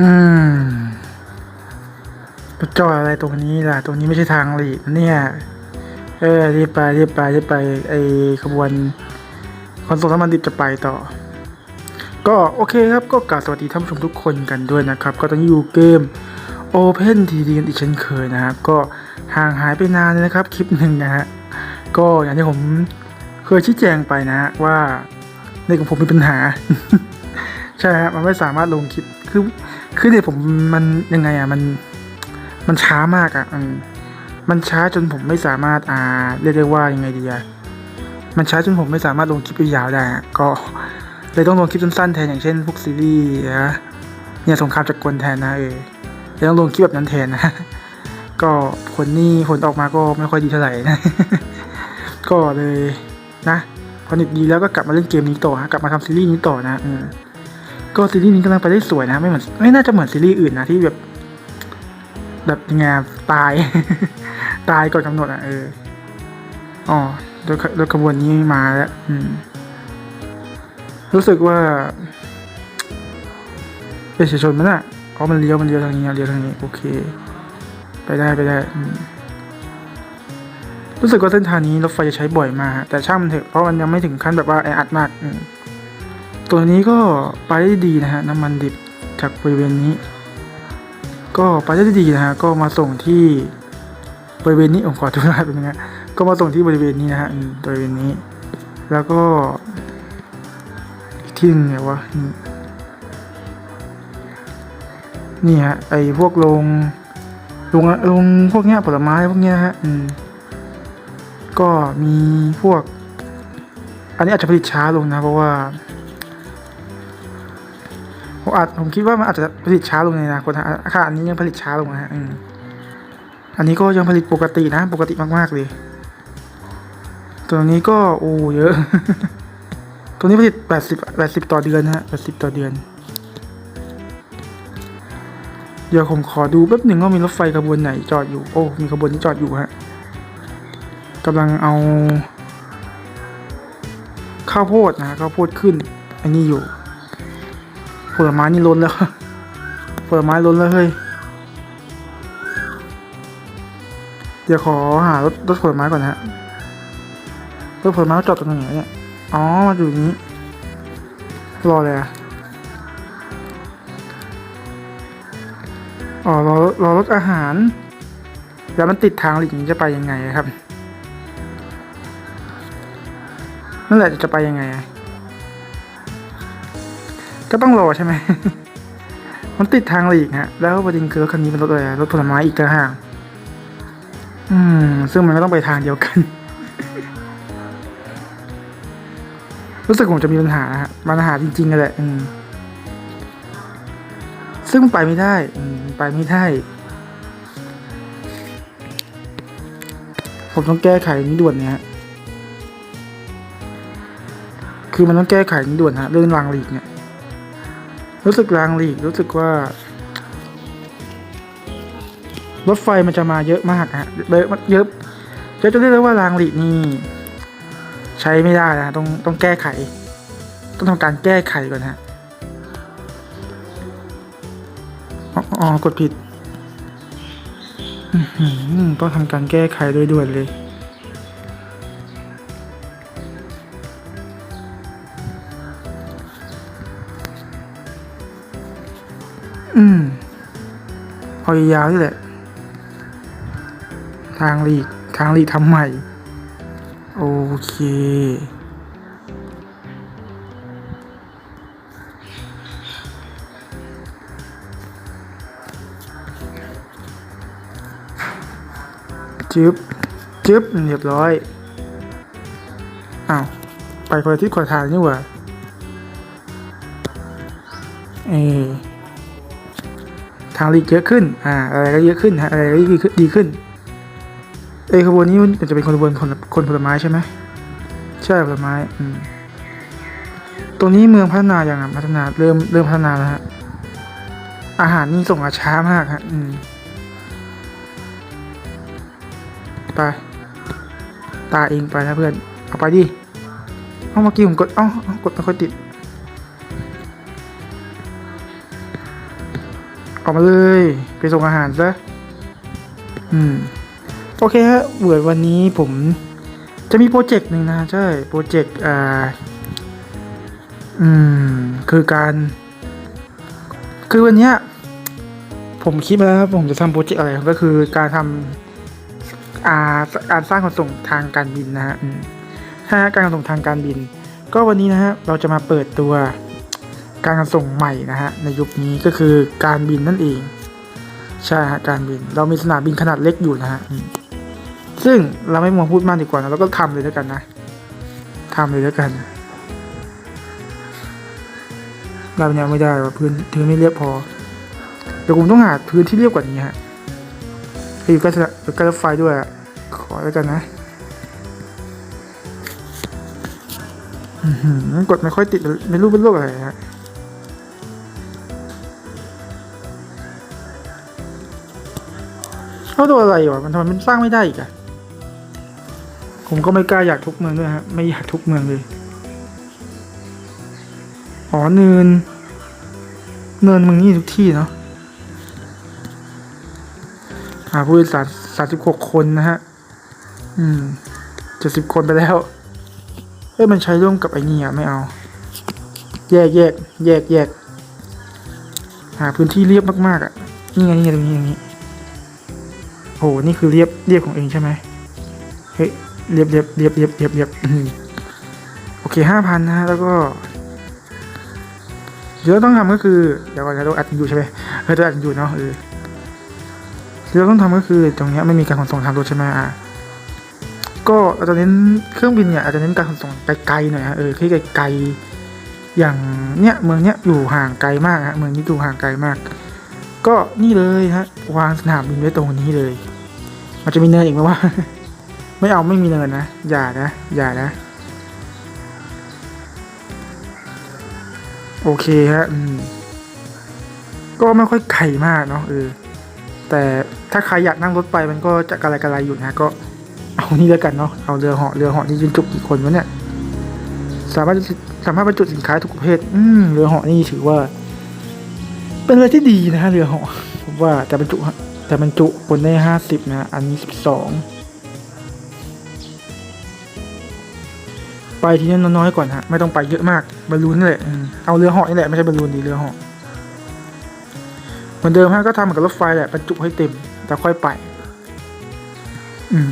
อืมจอดอะไรตรงนี้ล่ะ ตรงนี้ไม่ใช่ทางหลีกเนี่ย เออรีบไปรีบไปรีบไป ไอขบวนขนส่งน้ำมันดิบจะไปต่อ ก็โอเคครับ ก็กาบสวัสดีท่านผู้ชมทุกคนกันด้วยนะครับ ก็ตอนนี้อยู่เกม Open TD กันอีกเช่นเคยนะครับ ก็ห่างหายไปนานเลยนะครับคลิปหนึ่งนะฮะ ก็อย่างที่ผมเคยชี้แจงไปนะฮะว่าในของผมมีปัญหา ใช่ฮะมันไม่สามารถลงคลิปคือ คือเนี่ยผมมันยังไงอะมันมันช้ามากอะมันช้าจนผมไม่สามารถอ่าเรียกได้ว่ายังไงดีอะมันช้าจนผมไม่สามารถลงคลิปยาวได้ก็เลยต้องลงคลิปสั้นๆแทนอย่างเช่นพวกซีรีส์นะเนี่ยสงครามจักรกลแทนนะเออเลยต้องลงคลิปแบบนั้นแทนนะก็ผลนี่ผลออกมาก็ไม่ค่อยดีเท่าไหร่นะก็เลยนะพอเน็ตดีแล้วก็กลับมาเล่นเกมนี้ต่อฮะกลับมาทำซีรีส์นี้ต่อนะอืม ก็ซีรีส์นี้กำลังไปได้สวยนะไม่เหมือนไม่น่าจะเหมือนซีรีส์อื่นนะที่แบบ แบบยังไงตาย ตายก่อนกำหนดอะเอออ๋อรถขรถขบวนนี้มาแล้วอืม รู้สึกว่าเป็นเฉยชนมันอะเพราะมันเลี้ยวมันเลี้ยวทางนี้เลี้ยวทางนี้ โอเค ไปได้ไปได้อืมรู้สึกว่าเส้นทางนี้รถไฟจะใช้บ่อยมากแต่ช่างมันเถอะเพราะมันยังไม่ถึงขั้นแบบว่าแออัดมากอืม ตัวนี้ก็ไปได้ดีนะฮะน้ำมันดิบจากบริเวณนี้ ก็ไปได้ดีนะฮะก็มาส่งที่บริเวณนี้ผมขอทุกท่านเป็นไงก็มาส่งที่บริเวณนี้นะฮะบริเวณนี้ แล้วก็อีกที่นึงไงวะนี่นี่ฮะไอพวกโรงโรงโรงพวกเนี้ยผลไม้พวกเนี้ยฮะอืมก็มีพวก อันนี้อาจจะผลิตช้าลงนะ เพราะว่า ผมอาจผมคิดว่ามันอาจจะผลิตช้าลงในอนาคตนะอาคารอันนี้ยังผลิตช้าลงนะอืมอันนี้ก็ยังผลิตปกตินะ ปกติมากๆเลยตัวนี้ก็โอ้เยอะ ตัวนี้ผลิต80 80ต่อเดือนนะฮะ80ต่อเดือน เดี๋ยวผมขอดูแป๊บหนึ่งว่ามีรถไฟขบวนไหนจอดอยู่ โอ้ มีขบวนนี้จอดอยู่ฮะกำลังเอา ข้าวโพดนะข้าวโพดขึ้น อันนี้อยู่ ผลไม้นี่ล้นแล้วผลไม้ล้นแล้วเฮ้ย เดี๋ยวขอหารถรถผลไม้ก่อนนะฮะรถผลไม้จอดตรงไหนเนี่ย อ๋อมาอยู่นี้ รอเลยอะอ๋อรอรอรถอาหาร แล้วมันติดทางหลีกนี้จะไปยังไงครับ นั่นแหละจะไปยังไงอะ ก็ต้องรอใช่ไหม มันติดทางหลีกฮะ แล้วประเด็นคือรถคันนี้เป็นรถอะไรรถผลไม้อีกต่างหากอืม ซึ่งมันก็ต้องไปทางเดียวกัน รู้สึกผมจะมีปัญหาฮะปัญหาจริงๆกันแหละอืมซึ่งไปไม่ได้ อืม ไปไม่ได้ ผมต้องแก้ไขนี้ด่วนเนี่ยคือมันต้องแก้ไขนี้ด่วนฮะเรื่องรางหลีกเนี่ย รู้สึกรางหลีกรู้สึกว่า รถไฟมันจะมาเยอะมากฮะเยอะเยอะจะจะเรียกได้ว่ารางหลีกนี่ใช้ไม่ได้นะต้องต้องแก้ไข ต้องทำการแก้ไขก่อนฮะอ๋อกดผิดต้องทำการแก้ไขโดยด่วนเลย อืมพอยาวๆนี่แหละ ทางลีกทางลีกทำใหม่ โอเค จึ๊บจึ๊บเรียบร้อย อ้าว ไปคนละทิศคนละทางนี่หว่า เออ ทางลีกเยอะขึ้นอ่าอะไรก็เยอะขึ้นฮะอะไรก็ดีขึ้นเอขบวนนี้มันจะเป็นขบวนคนคนผลไม้ใช่ไหมใช่ผลไม้อืมตรงนี้เมืองพัฒนาอย่างพัฒนาเริ่มเริ่มพัฒนาแล้วฮะอาหารนี่ส่งมาช้ามากฮะอืมไปตาเองไปนะเพื่อนเอาไปดิเอาเมื่อกี้ผมกดอ้าเอ้ากดไม่ค่อยติด ออกมาเลย ไปส่งอาหารซะ อืม โอเคฮะเบื่อวันนี้ผมจะมีโปรเจกต์หนึ่งนะ ใช่ โปรเจกต์ อ่า อืม คือการ คือวันเนี้ย ผมคิดมาแล้วผมจะทำโปรเจกต์อะไร ก็คือการทำอ่าการสร้างขนส่งทางการบินนะฮะอืมถ้าการขนส่งทางการบิน ก็วันนี้นะฮะ เราจะมาเปิดตัว การขนส่งใหม่นะฮะในยุคนี้ก็คือการบินนั่นเอง ใช่ฮะการบินเรามีสนามบินขนาดเล็กอยู่นะฮะซึ่งเราไม่มัวพูดมากดีกว่านะเราก็ทำเลยแล้วกันนะทำเลยแล้วกันเราเนี่ยไม่ได้ว่าพื้นพื้นไม่เรียบพอเดี๋ยวผมต้องหาพื้นที่เรียบกว่านี้ฮะให้อยู่ใกล้สนามอยู่ใกล้รถไฟด้วยขอแล้วกันนะกดไม่ค่อยติดเลยไม่รู้เป็นโรคอะไรฮะ เอาตัวอะไรวะมันทำไมมันสร้างไม่ได้อีกอะผมก็ไม่กล้าอยากทุกเมืองด้วยฮะไม่อยากทุกเมืองเลยอ๋อเนิน เนินมึงนี่ทุกที่เนาะอ่าผู้โดยสารสามสิบหกคนนะฮะ อืมเจ็ดสิบคนไปแล้วเอ้ยมันใช้ร่วมกับไอ้นี่อะไม่เอา แยกแยกแยกแยกหาพื้นที่เรียบมากๆอะ นี่ไงนี่ไงตรงนี้อย่างนี้ นี่คือเรียบเรียบของเองใช่ไหมเฮ้ยเรียบเรียบเรียบเรียบเรียบเรียบอืมโอเคห้าพันนะฮะแล้วก็เดี๋ยวต้องทำก็คือเดี๋ยวก่อนนะเราอัดอยู่ใช่ไหมเออเราอัดอยู่เนาะเออที่เราต้องทำก็คือตรงเนี้ยไม่มีการขนส่งทางรถใช่ไหมอะก็อาจจะเน้นเครื่องบินเนี่ยอาจจะเน้นการขนส่งไกลๆหน่อยฮะเออที่ไกลๆอย่างเนี้ยเมืองเนี้ยอยู่ห่างไกลมากฮะเมืองนี้อยู่ห่างไกลมาก ก็นี่เลยฮะวางสนามบินไว้ตรงนี้เลย มันจะมีเนินอีกไหมวะ ไม่เอาไม่มีเนินนะ อย่านะ อย่านะ โอเคฮะอืมก็ไม่ค่อยไกลมากเนาะเออ แต่ถ้าใครอยากนั่งรถไปมันก็จะกระไรกระไรอยู่นะ ก็เอานี่แล้วกันเนาะ เอาเรือเหาะเรือเหาะนี่ยืนจุกกี่คนวะเนี่ย สามารถสามารถบรรจุสินค้าทุกประเภท อืมเรือเหาะนี่ถือว่า เป็นอะไรที่ดีนะฮะเรือเหาะผมว่าแต่บรรจุ แต่บรรจุคนได้ห้าสิบนะ อันนี้สิบสองไปทีนี้น้อยๆก่อนฮะ ไม่ต้องไปเยอะมากบอลลูนนี่แหละเอาเรือเหาะนี่แหละ ไม่ใช่บอลลูนดีเรือเหาะเหมือนเดิมฮะก็ทำเหมือนกับรถไฟแหละบรรจุให้เต็มแล้วค่อยไป อืม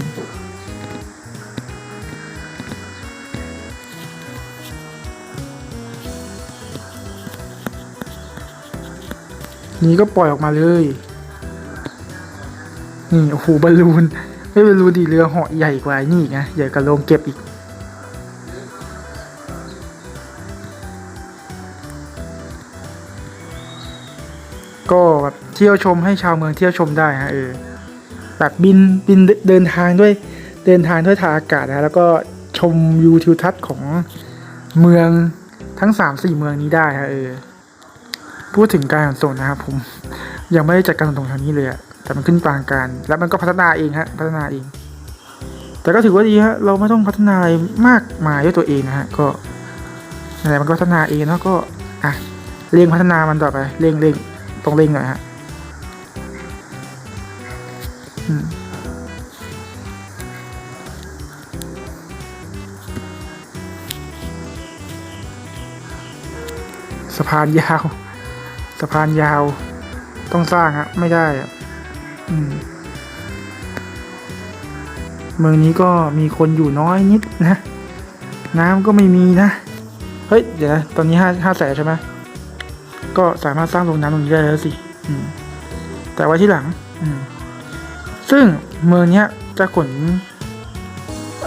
นี่ก็ปล่อยออกมาเลย นี่โอ้โหบอลลูนไม่บอลลูนดีเรือเหาะใหญ่กว่านี่อีกนะใหญ่กว่าโรงเก็บอีกก็แบบเที่ยวชมให้ชาวเมืองเที่ยวชมได้ฮะเออแบบบินบินเดินทางด้วยเดินทางด้วยทางอากาศนะแล้วก็ชมวิวทิวทัศน์ของเมืองทั้งสามสี่เมืองนี้ได้ฮะเออพูดถึงการขนส่งนะครับผมยังไม่ได้จัดการขนส่งทางนี้เลยอะ แต่มันขึ้นปางการ แล้วมันก็พัฒนาเองฮะ พัฒนาเอง แต่ก็ถือว่าดีฮะ เราไม่ต้องพัฒนาอะไรมากมายด้วยตัวเองนะฮะ ก็อะไรมันก็พัฒนาเองแล้วก็ อะ เร่งพัฒนามันต่อไป เร่งเร่งต้องเร่งหน่อยฮะอืมสะพานยาว สะพานยาว ต้องสร้างฮะ ไม่ได้อะ เมืองนี้ก็มีคนอยู่น้อยนิดนะ น้ำก็ไม่มีนะ เฮ้ย เดี๋ยวนะ ตอนนี้ห้าห้าแสนใช่ไหมก็สามารถสร้างโรงน้ำตรงนี้ได้แล้วสิแต่ไว้ที่หลัง ซึ่งเมืองเนี้ยจะขน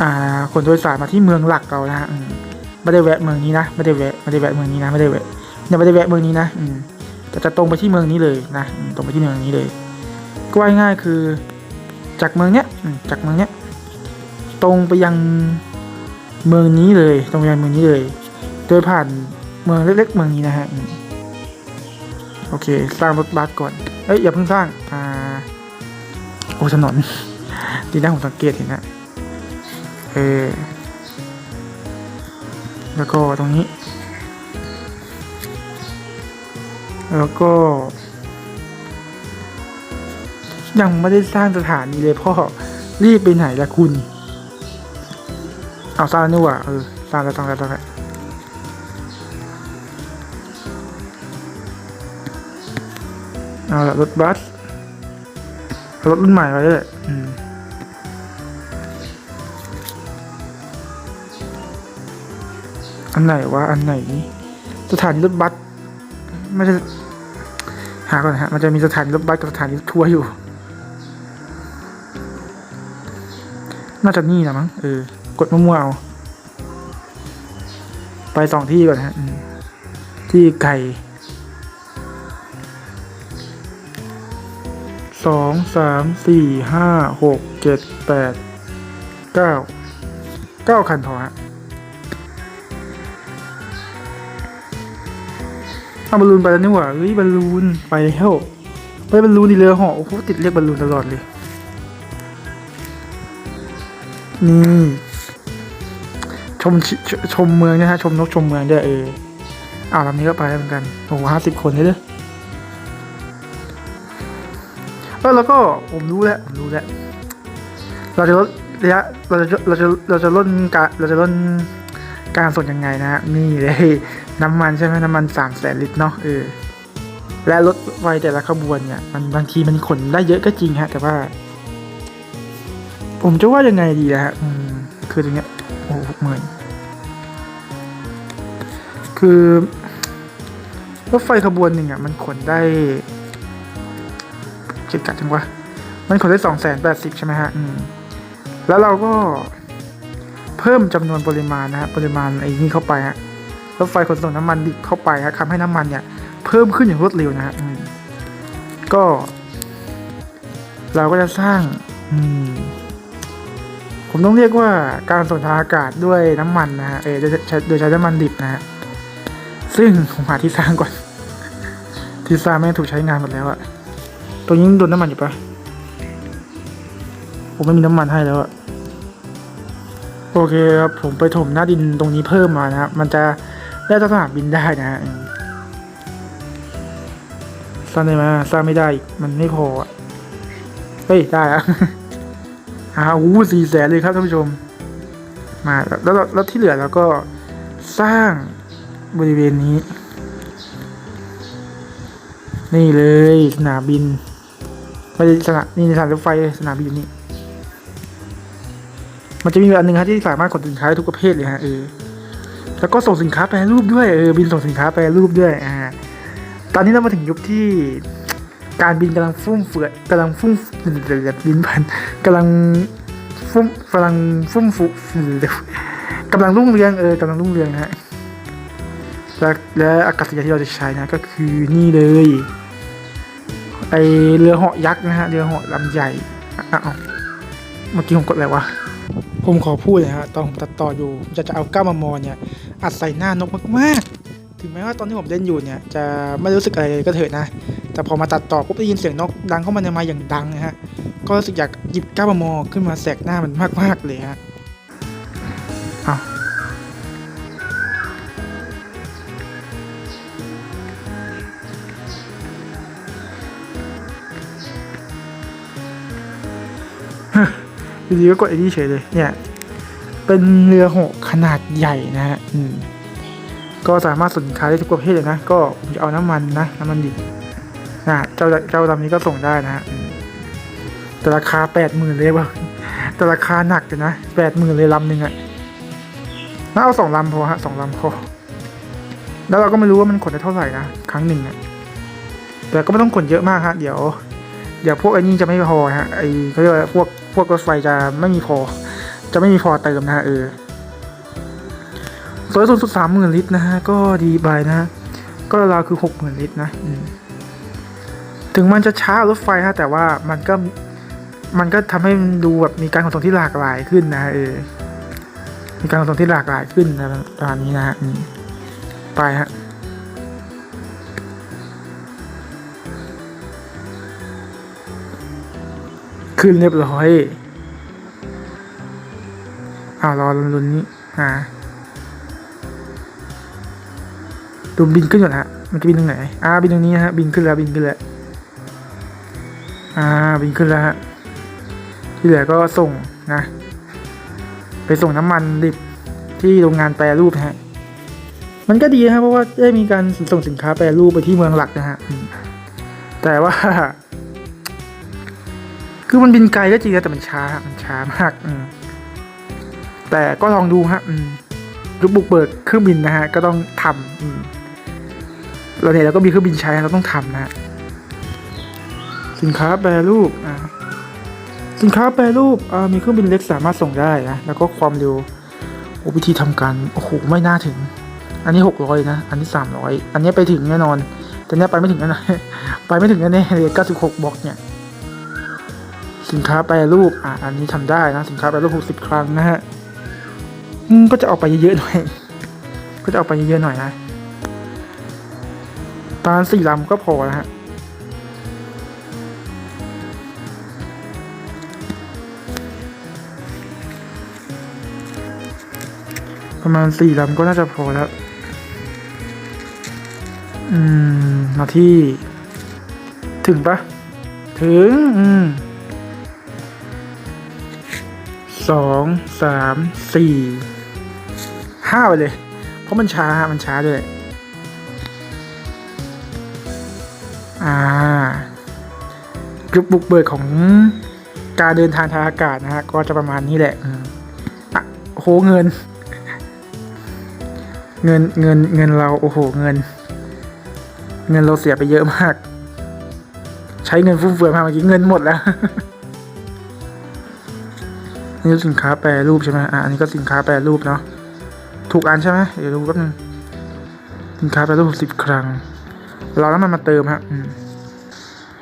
อ่า ขนโดยสารมาที่เมืองหลักเรานะฮะไม่ได้แวะเมืองนี้นะ ไม่ได้แวะ ไม่ได้แวะเมืองนี้นะ ไม่ได้แวะเนี่ยไม่ได้แวะเมืองนี้นะ อืมแต่จะตรงไปที่เมืองนี้เลยนะ ตรงไปที่เมืองนี้เลย ว่าง่ายคือ จากเมืองเนี้ยจากเมืองเนี้ยตรงไปยังเมืองนี้เลย ตรงไปยังเมืองนี้เลย โดยผ่านเมืองเล็กๆเมืองนี้นะฮะโอเค สร้างรถบัสก่อน เอ้ยอย่าเพิ่งสร้าง อ่า โอ้ถนน ดีนะผมสังเกตเห็นนะเออแล้วก็ตรงนี้ แล้วก็ ยังไม่ได้สร้างสถานีเลยพ่อ รีบไปไหนละคุณ เอาสร้างนี่ว่าเออสร้างแล้วสร้างแล้วสร้างแล้วเอาละรถบัสรถรุ่นใหม่ไว้เลยอืมอันไหนวะอันไหนสถานีรถบัสไม่ใช่หาก่อนฮะมันจะมีสถานีรถบัสกับสถานีรถทัวร์อยู่ น่าจะนี่นะมั้งเออกดมั่วๆเอาไปสองที่ก่อนฮะที่ไก่สองสามสี่ห้าหกเจ็ดแปดเก้าเก้าคันพอฮะเอาบอลลูนไปแล้วนี่หว่าเฮ้ยบอลลูนไปแล้วไปบอลลูนดีเรือเหาะโอ้โหติดเรียกบอลลูนตลอดเลย นี่ ชมชชชมเมืองนะฮะ ชมนกชมเมืองด้วยเอออ่าลำนี้ก็ไปแล้วเหมือนกันโอ้โหห้าสิบคนเลยเด้อเออแล้วก็ผมรู้แล้วผมรู้แล้วเราจะลดระยะเราจะเราจะเราจะลดการเราจะลดการส่งยังไงนะฮะนี่เลยน้ำมันใช่ไหมน้ำมันสามแสนลิตรเนาะเออและรถไฟแต่ละขบวนเนี่ยมันบางทีมันขนได้เยอะก็จริงฮะ แต่ว่า ผมจะว่ายังไงดีนะฮะอืมคือตรงเนี้ยโอ้หกหมื่นคือรถไฟขบวนหนึ่งอะมันขนได้เจ็ดกัดจังวะมันขนได้สองแสนแปดสิบใช่ไหมฮะอืมแล้วเราก็เพิ่มจำนวนปริมาณนะฮะปริมาณไอ้นี่เข้าไปฮะรถไฟขนส่งน้ำมันดิบเข้าไปฮะทำให้น้ำมันเนี่ย เพิ่มขึ้นอย่างรวดเร็วนะฮะอืมก็ เราก็จะสร้าง อืม ผมต้องเรียกว่าการส่งทางอากาศด้วยน้ำมันนะฮะเออโดยใช้น้ำมันดิบนะฮะซึ่งผมหาที่สร้างก่อน ที่สร้างไม่ถูกใช้งานหมดแล้วอะตรงนี้โดนน้ำมันอยู่ปะผมไม่มีน้ำมันให้แล้วอะโอเคครับผมไปถมหน้าดินตรงนี้เพิ่มมานะครับ มันจะได้สนามบินได้นะฮะสร้างได้ไหมสร้างไม่ได้ มันไม่พอเฮ้ย ได้อะ อาอู้สี่แสนเลยครับท่านผู้ชม มาแล้วแล้วแล้วที่เหลือเราก็สร้างบริเวณนี้ นี่เลยสนามบินไม่ใช่สนามนี่สถานรถไฟสนามบินอยู่นี่มันจะมีอันหนึงฮะที่สามารถขนสินค้าทุกประเภทเลยฮะเออแล้วก็ส่งสินค้าแปรรูปด้วยเออบินส่งสินค้าแปรรูปด้วยอ่าตอนนี้เรามาถึงยุคที่ การบินกำลังฟุ่มเฟือยกำลังฟุ่มเดี๋ยบินพันกำลังฟุ่มกำลังฟุ่มฟุเดี๋ยกำลังรุ่งเรืองเออกำลังรุ่งเรืองนะฮะและและอากาศยานที่เราจะใช้นะก็คือนี่เลยไอเรือเหาะยักษ์นะฮะเรือเหาะลำใหญ่อ้าวเมื่อกี้ผมกดอะไรวะผมขอพูดเลยฮะตอนผมตัดต่ออยู่จะจะเอาก้ามมอเนี่ยอัดใส่หน้านกมากๆ ถึงแม้ว่าตอนที่ผมเล่นอยู่เนี่ยจะไม่รู้สึกอะไรเลยก็เถิดนะ แต่พอมาตัดต่อปุ๊บได้ยินเสียงนกดังเข้ามาในไมาอย่างดังนะฮะ ก็รู้สึกอยากหยิบก้ามมอขึ้นมาแสกหน้ามันมากๆเลยฮะเอาอยู่ดีก็กดไอ้นี่เฉยเลยเนี่ย เป็นเรือหกขนาดใหญ่นะฮะ อืม ก็สามารถส่งสินค้าได้ทุกประเภทเลยนะ ก็ผมจะเอาน้ำมันนะน้ำมันดิบนะเจ้าเจ้าลำนี้ก็ส่งได้นะฮะแต่ราคาแปดหมื่นเลยว่ะแต่ราคาหนักเลยนะแปดหมื่นเลยลำหนึ่งอะน่าเอาสองลำพอฮะสองลำพอแล้วเราก็ไม่รู้ว่ามันขนได้เท่าไหร่นะครั้งหนึ่งอะแต่ก็ไม่ต้องขนเยอะมากฮะเดี๋ยวเดี๋ยวพวกไอ้นี่จะไม่พอฮะไอ้เขาเรียกว่าพวกพวกรถไฟจะไม่มีพอ จะไม่มีพอเติมนะฮะเออ สวยสุดสุดสามหมื่นลิตรนะฮะ ก็ดีไปนะฮะก็ราวคือหกหมื่นลิตรนะถึงมันจะช้ารถไฟฮะ แต่ว่ามันก็มันก็ทำให้มันดูแบบมีการขนส่งที่หลากหลายขึ้นนะเออมีการขนส่งที่หลากหลายขึ้นนะประมาณนี้นะฮะไปฮะขึ้นเรียบร้อยอ่ารอลุ้นนี้อ่า ดูบินขึ้นก่อนฮะมันจะบินตรงไหนอ่าบินตรงนี้นะฮะบินขึ้นแล้วบินขึ้นแล้วอ่าบินขึ้นแล้วฮะที่เหลือก็ส่งนะ ไปส่งน้ำมันดิบที่โรงงานแปรรูปฮะมันก็ดีนะเพราะว่าได้มีการส่งสินค้าแปรรูปไปที่เมืองหลักนะฮะแต่ว่า คือมันบินไกลก็จริงนะแต่มันช้ามันช้ามากอืมแต่ก็ลองดูฮะอืมยุคบุกเบิกเครื่องบินนะฮะ ก็ต้องทำอืม เราเนี่ยเราก็มีเครื่องบินใช้เราต้องทำนะสินค้าแปรรูปอ่าสินค้าแปรรูปอ่ามีเครื่องบินเล็กสามารถส่งได้นะแล้วก็ความเร็วโอ้วิธีทำการโอ้โหไม่น่าถึง อันนี้หกร้อยนะอันนี้สามร้อยอันนี้ไปถึงแน่นอน แต่เนี้ยไปไม่ถึงแน่นอนไปไม่ถึงแน่เลยเก้าสิบหกบล็อกเนี่ยสินค้าแปรรูปอะอันนี้ทำได้นะสินค้าแปรรูปหกสิบครั้งนะฮะก็จะเอาไปเยอะๆหน่อย ก็จะเอาไปเยอะๆหน่อยนะ ประมาณสี่ลำก็พอนะฮะประมาณสี่ลำก็น่าจะพอแล้ว อืม มาที่ ถึงปะ ถึง อืมสองสามสี่ห้าไปเลย เพราะมันช้าฮะมันช้าด้วย อ่ากรุ๊ปบุกเบิกของการเดินทางทางอากาศนะฮะก็จะประมาณนี้แหละอะโอ้โหเงิน เงินเงินเงินเราโอ้โหเงิน เงินเราเสียไปเยอะมาก ใช้เงินฟุ่มเฟือยมาเมื่อกี้เงินหมดแล้วนี่สินค้าแปรรูปใช่ไหมอะอันนี้ก็สินค้าแปรรูปเนาะถูกอันใช่ไหมเดี๋ยวดูแป๊บนึงสินค้าแปรรูปสิบครั้ง ราแล้วมันมาเติมฮะอืม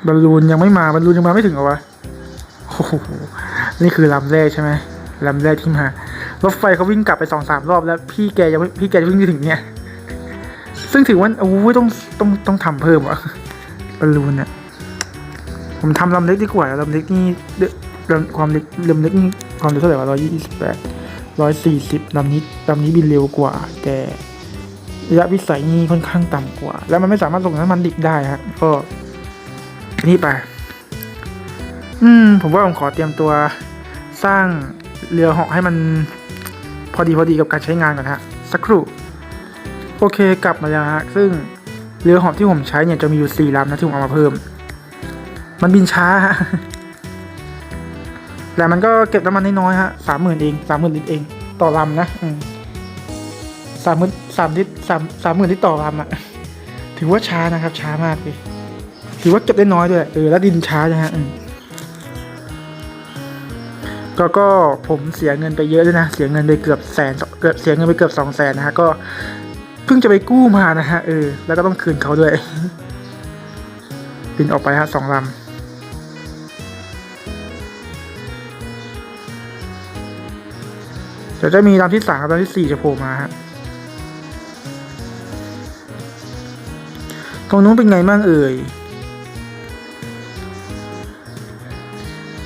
บอลลูนยังไม่มาบอลลูนยังมาไม่ถึงเหรอวะโอ้โหนี่คือลำแรกใช่ไหมลำแรกที่มารถไฟเขาวิ่งกลับไปสองสามรอบแล้วพี่แกยังไม่พี่แกจะวิ่งไม่ถึงเนี่ย ซึ่งถือว่าโอ้ยต้องต้องต้องทำเพิ่มวะบอลลูนเนี่ยผมทำลำเล็กดีกว่าลำเล็กนี่เดลำความเล็กลำเล็กนี่ความเร็วเท่าไหร่วะร้อยยี่สิบแปดร้อยสี่สิบลำนี้ลำนี้บินเร็วกว่า แต่ ระยะวิสัยนี่ค่อนข้างต่ำกว่า แล้วมันไม่สามารถส่งน้ำมันดิบได้ฮะก็นี่ไป อืม ผมว่าผมขอเตรียมตัวสร้างเรือเหาะให้มันพอดีพอดีกับการใช้งานก่อนฮะ สักครู่ โอเคกลับมาแล้วฮะ ซึ่งเรือเหาะที่ผมใช้เนี่ยจะมีอยู่สี่ลำนะที่ผมเอามาเพิ่ม มันบินช้าฮะแต่มันก็เก็บน้ำมันน้อยๆฮะสามหมื่นเองสามหมื่นลิตรเอง ต่อลำนะ สามหมื่นสามลิตรสามสามหมื่นลิตรต่อลำอะถือว่าช้านะครับ ช้ามากเลยถือว่าเก็บได้น้อยด้วยเออแล้วดินช้านะฮะก็ก็ผมเสียเงินไปเยอะด้วยนะ เสียเงินไปเกือบแสนเกือบเสียเงินไปเกือบสองแสนนะฮะก็เพิ่งจะไปกู้มานะฮะเออแล้วก็ต้องคืนเขาด้วยบินออกไปฮะสองลำเดี๋ยวจะมีลำที่สามกับลำที่สี่จะโผล่มาฮะ ตรงนู้นเป็นไงบ้างเอ่ย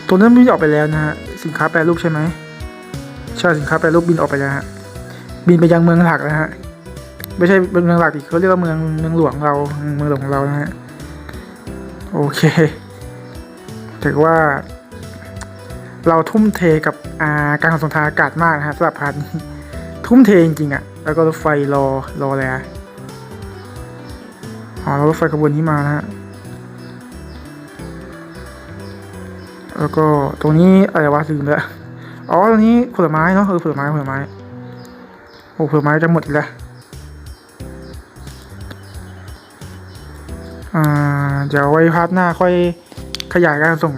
ตรงนั้นบินออกไปแล้วนะฮะ สินค้าแปรรูปใช่ไหมใช่สินค้าแปรรูปบินออกไปแล้วฮะ บินไปยังเมืองหลักแล้วฮะ ไม่ใช่เป็นเมืองหลักดิเขาเรียกว่าเมืองเมืองหลวงเรา เมืองหลวงของเรานะฮะ โอเคถือว่า เราทุ่มเทกับาการขนส่งทางอากาศมากนะฮะสำหรับพาร์ทนี้ทุ่มเทจริงๆอะ่ะ แล้วก็รถไฟรอรอแล้วอ๋ อรถไฟขบวนนี้มานะฮะแล้วก็ตรงนี้อะไรวะลืมแล้วอ๋อตรงนี้ผลไม้เนาะเออผลไม้ผลไม้โอ้ผลไม้จะหมดแล้วอ่าเดี๋ยวไว้พาร์ทหน้าค่อยขยายการส่ง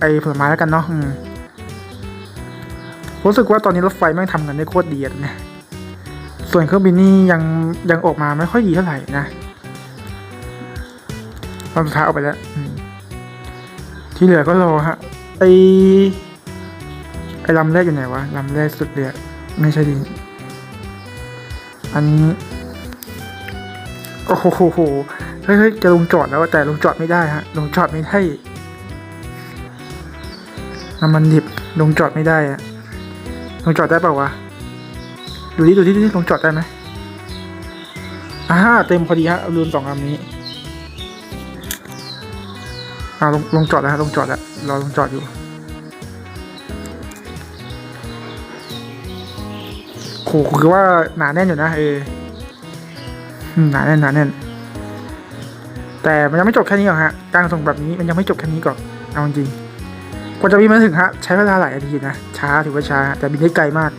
ไอ้ผลไม้แล้วกันเนาะรู้สึกว่าตอนนี้รถไฟแม่งทำกันได้โคตรดีอะเนี่ยส่วนเครื่องบินนี่ยังยังออกมาไม่ค่อยดีเท่าไหร่นะ ตอนสุดท้ายออกไปแล้วที่เหลือก็รอฮะไอไอลำแรกอยู่ไหนวะลำแรกสุดเลยไม่ใช่ดิอันนี้โอ้โหเฮ้ยเฮ้ยจะลงจอดแล้วแต่ลงจอดไม่ได้ฮะลงจอดไม่ได้น้ำมันดิบลงจอดไม่ได้อะลงจอดได้เปล่าวะดูดิดูดิดูดิลงจอดได้ไหมอ่าเต็มพอดีฮะลืมสองลำนี้ อ่าลงลงจอดแล้วฮะลงจอดแล้วรอลงจอดอยู่โหคือว่าหนาแน่นอยู่นะเออหนาแน่นหนาแน่น แต่มันยังไม่จบแค่นี้หรอกฮะ การส่งแบบนี้มันยังไม่จบแค่นี้ก่อนเอาจริงกว่าจะบินมาถึงฮะ ใช้เวลาหลายนาทีนะ ช้าถือว่าช้า แต่บินได้ไกลมาก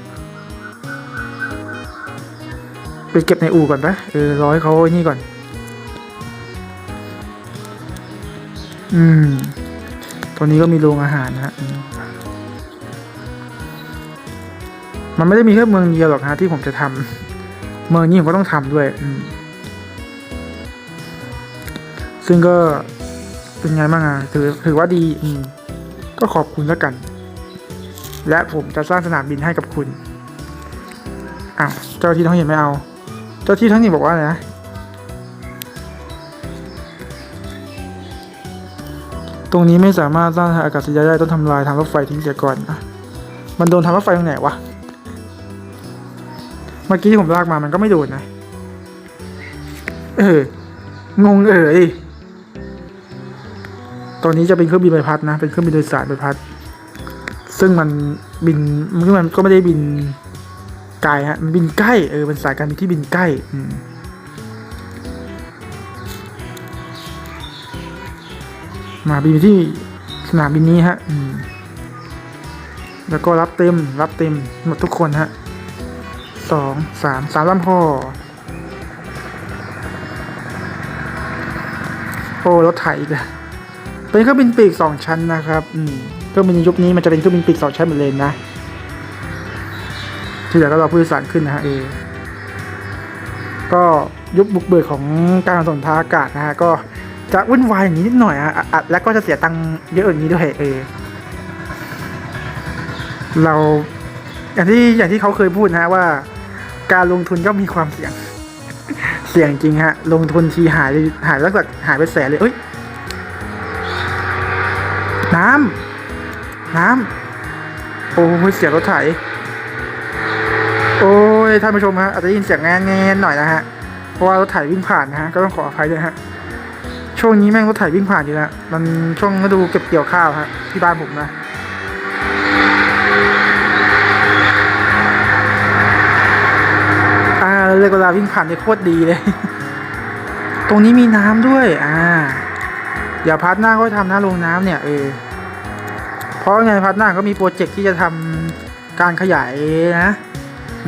ไปเก็บในอู่ก่อนปะเออรอให้เขาไอ้นี่ก่อน อืม ตัวนี้ก็มีโรงอาหารนะฮะอืมมันไม่ได้มีแค่เมืองเดียวหรอกฮะที่ผมจะทำเมืองนี้ผมก็ต้องทำด้วยอืมซึ่งก็เป็นไงบ้างอะถือถือว่าดี อืมก็ขอบคุณแล้วกัน และผมจะสร้างสนามบินให้กับคุณอ้าวเจ้าหน้าที่ท้องถิ่นไม่เอา เจ้าหน้าที่ท้องถิ่นบอกว่าอะไรนะ รงนี้ไม่สามารถสร้างทางอากาศยานได้ต้องทำลายทางรถไฟทิ้งเสียก่อนอะมันโดนทางรถไฟตรงไหนวะ เมื่อกี้ที่ผมลากมามันก็ไม่โดนนะ เออ งงเอ๋ยตัวนี้จะเป็นเครื่องบินใบพัดนะ เป็นเครื่องบินโดยสารใบพัด ซึ่งมันบินมันมันก็ไม่ได้บินไกลฮะ มันบินใกล้ เออ เป็นสายการบินที่บินใกล้ อืม มาบินที่สนามบินนี้ฮะแล้วก็รับเต็มรับเต็มหมดทุกคนฮะสองสามสามลำพอโอ้รถไถอีกแล้วเป็นเครื่องบินปีกสองชั้นนะครับ อืมเครื่องบินยุคนี้มันจะเป็นเครื่องบินปีกสองชั้นเหมดเลยนะ ที่เหลือก็รอผู้โดยสารขึ้นนะฮะเอ ก็ยุคบุกเบิกของการขนส่งทางอากาศนะฮะ ก็ จะวุ่นวายอย่างนี้นิดหน่อยอะอะอะแล้วก็จะเสียตังค์เยอะอย่างนี้ด้วยเออเราอย่างที่อย่างที่เขาเคยพูดนะฮะว่า การลงทุนก็มีความเสี่ยง เสี่ยงจริงฮะ ลงทุนทีหายหายแล้วสักหายไปแสนเลยเอ้ยน้ำน้ำโอ้ยเสียงรถไถโอ้ยท่านผู้ชมฮะอาจจะยินเสียงแง่ๆหน่อยนะฮะเพราะว่ารถไถวิ่งผ่านนะฮะก็ต้องขออภัยด้วยฮะ ช่วงนี้แม่งรถไถวิ่งผ่านอยู่แล้วมันช่วงฤดูเก็บเกี่ยวข้าวฮะที่บ้านผมนะอ่าเรียเวลาวิ่งผ่านได้โคตรดีเลย ตรงนี้มีน้ำด้วย อ่าเดี๋ยวพาร์ทหน้าก็ทำนะลงน้ำเนี่ยเออเพราะไงพาร์ทหน้าก็มีโปรเจกต์ที่จะทำการขยายนะ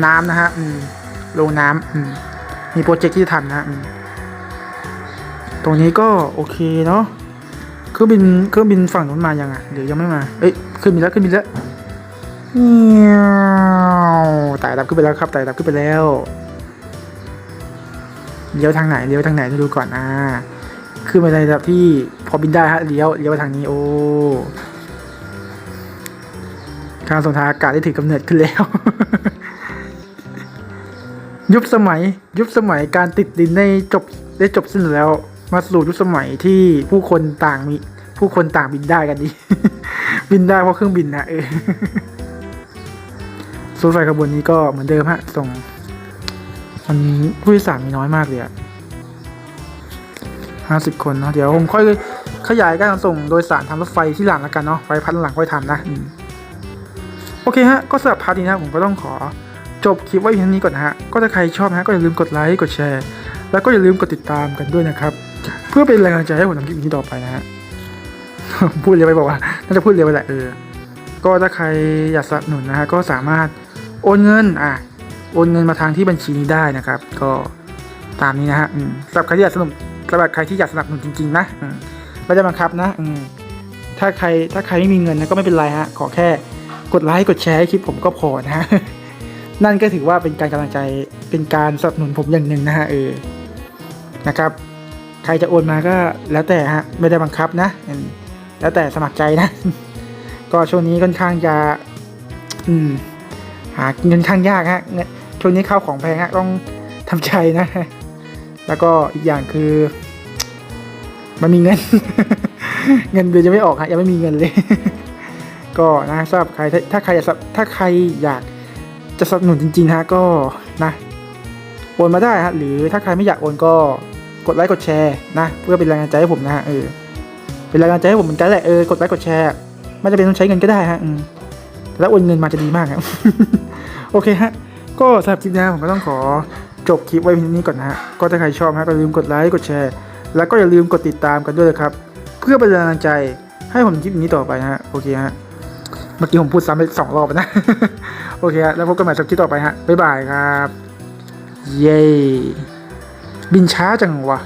น้ำนะฮะอืมลงน้ำอืมมีโปรเจกต์ที่จะทำนะอืม ตรงนี้ก็โอเคเนาะเครื่องบินเครื่องบินฝั่งนู้นมายังอะหรือยังไม่มาเอ้ยขึ้นบินแล้วขึ้นบินแล้วเงี้ยวไต่ดับขึ้นไปแล้วครับไต่ดับขึ้นไปแล้วเลี้ยวทางไหนเลี้ยวทางไหนดูก่อนอ่าขึ้นไปในระดับที่พอบินได้ฮะเลี้ยวเลี้ยวไปทางนี้โอ้การส่งทางอากาศได้ถือกำเนิดขึ้นแล้ว ยุคสมัย ยุคสมัยการติดดินได้จบได้จบสิ้นแล้ว มาสู่ยุคสมัยที่ผู้คนต่างมีผู้คนต่างบินได้กันดี บินได้เพราะเครื่องบินนะเออรถไฟขบวนนี้ก็เหมือนเดิมฮะส่ง มันผู้โดยสารมีน้อยมากเลยอะห้าสิบคนเนาะเดี๋ยวผมค่อยขยายการส่งโดยสารทางรถไฟที่หลังแล้วกันเนาะไว้พันหลังค่อยทำนะอโอเคฮะ ก็สำหรับพาร์ทนี้นะผมก็ต้องขอจบคลิปไว้เพียงนี้ก่อนนะฮะ ก็ถ้าใครชอบนะก็อย่าลืมกดไลค์ กดแชร์ แล้วก็อย่าลืมกดติดตามกันด้วยนะครับ เพื่อเป็นแรงใจให้ผมทำคลิปนี้ต่อไปนะฮะพูดเร็วไปบอกว่าน่าจะพูดเร็วไปแหละเออก็ถ้าใครอยากสนับสนุนนะฮะก็สามารถโอนเงินอะโอนเงินมาทางที่บัญชีนี้ได้นะครับ ก็ตามนี้นะฮะสำหรับใครที่อยากสนับสำหรับใครที่อยากสนับสนุนจริงๆนะไม่ได้บังคับนะอืถ้าใครถ้าใครไม่มีเงินนะก็ไม่เป็นไรฮะขอแค่กดไลค์กดแชร์ให้คลิปผมก็พอนะฮะนั่นก็ถือว่าเป็นการกำลังใจเป็นการสนับสนุนผมอย่างหนึ่งนะฮะเออนะครับ ใครจะโอนมาก็แล้วแต่ฮะไม่ได้บังคับนะ แล้วแต่สมัครใจนะ ก็ช่วงนี้ค่อนข้างจะ อืม หาเงินข้างยากฮะช่วงนี้ข้าวของแพงฮะต้องทำใจนะ แล้วก็อีกอย่างคือ มันมีเงิน เงินเดือนจะไม่ออกฮะยังไม่มีเงินเลย ก็นะสำหรับใครถ้าถ้าใครอยากถ้าใครอยากจะสนับสนุนจริงๆฮะก็นะโอนมาได้ฮะหรือถ้าใครไม่อยากโอนก็ กดไลค์กดแชร์นะ เพื่อเป็นแรงใจให้ผมนะฮะเออเป็นแรงกำลังใจให้ผมเหมือนกันแหละเออกดไลค์กดแชร์ไม่จำเป็นต้องใช้เงินก็ได้ฮะแล้วโอนเงินมาจะดีมากครับโอเคฮะก็สำหรับคลิปนี้ผมก็ต้องขอจบคลิปไว้เพียงนี้ก่อนนะฮะก็ถ้าใครชอบฮะก็อย่าลืมกดไลค์กดแชร์ แล้วก็อย่าลืมกดติดตามกันด้วยนะครับ เพื่อเป็นแรงกำลังใจให้ผมคลิปนี้ต่อไปนะฮะโอเคฮะเมื่อกี้ผมพูดซ้ำไปสองรอบนะ โอเคฮะแล้วพบกันใหม่สัปคลิปต่อไปฮะบ๊ายบายครับ เย้ บินช้าจังวะ